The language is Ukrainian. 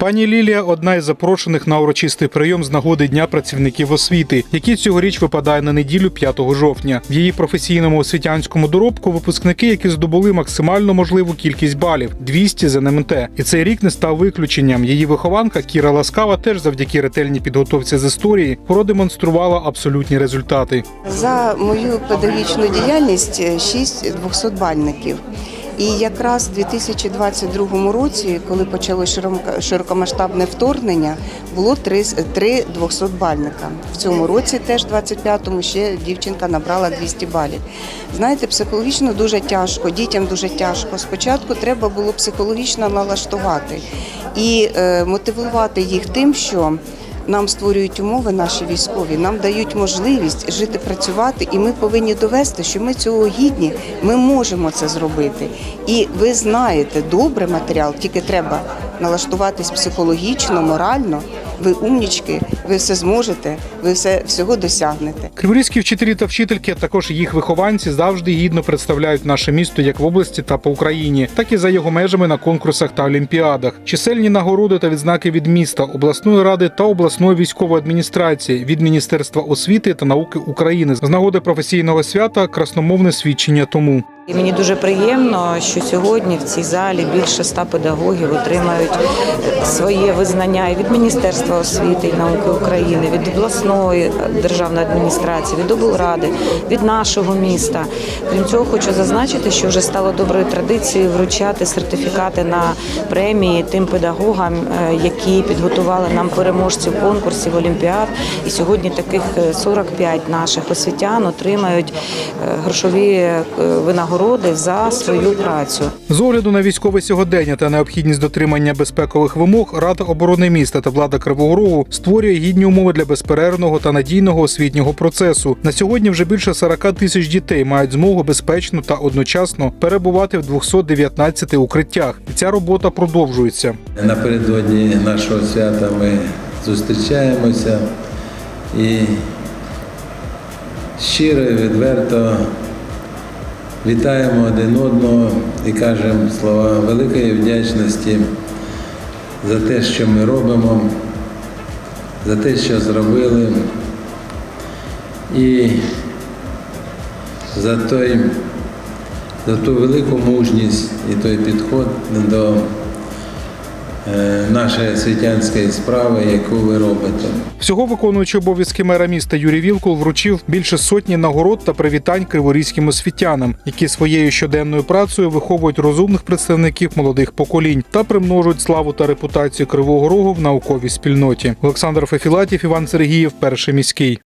Пані Лілія одна із запрошених на урочистий прийом з нагоди Дня працівників освіти, який цьогоріч випадає на неділю 5 жовтня. В її професійному освітянському доробку випускники, які здобули максимально можливу кількість балів 200 з НМТ. І цей рік не став виключенням. Її вихованка Кіра Ласкава теж завдяки ретельній підготовці з історії продемонструвала абсолютні результати. За мою педагогічну діяльність 6 200-бальників. І якраз у 2022 році, коли почалося широко- широкомасштабне вторгнення, було три, три 200-бальника. В цьому році теж 25-му ще дівчинка набрала 200 балів. Знаєте, психологічно дуже тяжко, дітям дуже тяжко. Спочатку треба було психологічно налаштувати і е, мотивувати їх тим, що нам створюють умови наші військові, нам дають можливість жити, працювати, і ми повинні довести, що ми цього гідні, ми можемо це зробити. І ви знаєте, добре матеріал, тільки треба налаштуватись психологічно, морально. Ви умнічки, ви все зможете, ви все всього досягнете. Криворізькі вчителі та вчительки, а також їх вихованці завжди гідно представляють наше місто як в області та по Україні, так і за його межами на конкурсах та олімпіадах. Чисельні нагороди та відзнаки від міста, обласної ради та обласної військової адміністрації від Міністерства освіти та науки України з нагоди професійного свята красномовне свідчення тому. І мені дуже приємно, що сьогодні в цій залі більше ста педагогів отримають е, своє визнання і від Міністерства освіти і науки України, від обласної державної адміністрації, від облради, від нашого міста. Крім цього, хочу зазначити, що вже стало доброю традицією вручати сертифікати на премії тим педагогам, е, які підготували нам переможців конкурсів олімпіад. І сьогодні таких е, 45 наших освітян отримають е, грошові е, винагороди за свою працю. З огляду на військове сьогодення та необхідність дотримання безпекових вимог, Рада оборони міста та влада Кривого Рогу створює гідні умови для безперервного та надійного освітнього процесу. На сьогодні вже більше 40 тисяч дітей мають змогу безпечно та одночасно перебувати в 219 укриттях. І ця робота продовжується. Напередодні нашого свята ми зустрічаємося і щиро і відверто вітаємо один одного і кажемо слова великої вдячності за те, що ми робимо, за те, що зробили, і за той, за ту велику мужність і той підход до е, нашої освітянської справи, яку ви робите. Всього виконуючи обов'язки мера міста Юрій Вілкул вручив більше сотні нагород та привітань криворізьким освітянам, які своєю щоденною працею виховують розумних представників молодих поколінь та примножують славу та репутацію Кривого Рогу в науковій спільноті. Олександр Фефілатів, Іван Сергієв, перший міський.